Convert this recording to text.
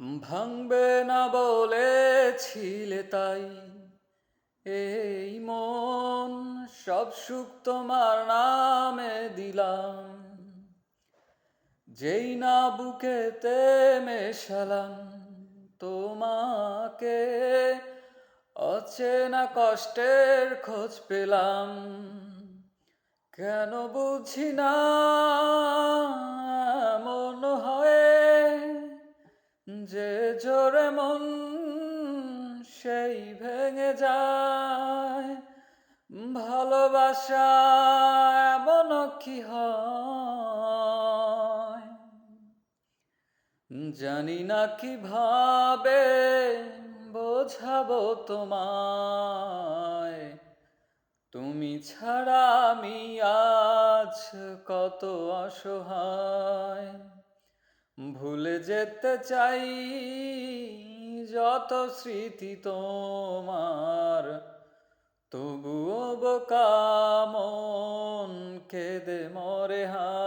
ভাঙবে না বলেছিলে তাই। এই মন সব সুখ তোমার নামে দিলাম। যেই না বুকেতে মেশালাম, তোমাকে অচেনা কষ্টের খোঁজ পেলাম। কেন বুঝি না যে জোরে মন সেই ভেঙে যায়। ভালোবাসা এমন কি জানি না কীভাবে বোঝাবো তোমায়। তুমি ছাড়া আমি আজ কত অসহায়। ভুলে যেতে চাই যত স্মৃতি তোমার। তবুও বোকা মন কেঁদে মরে হা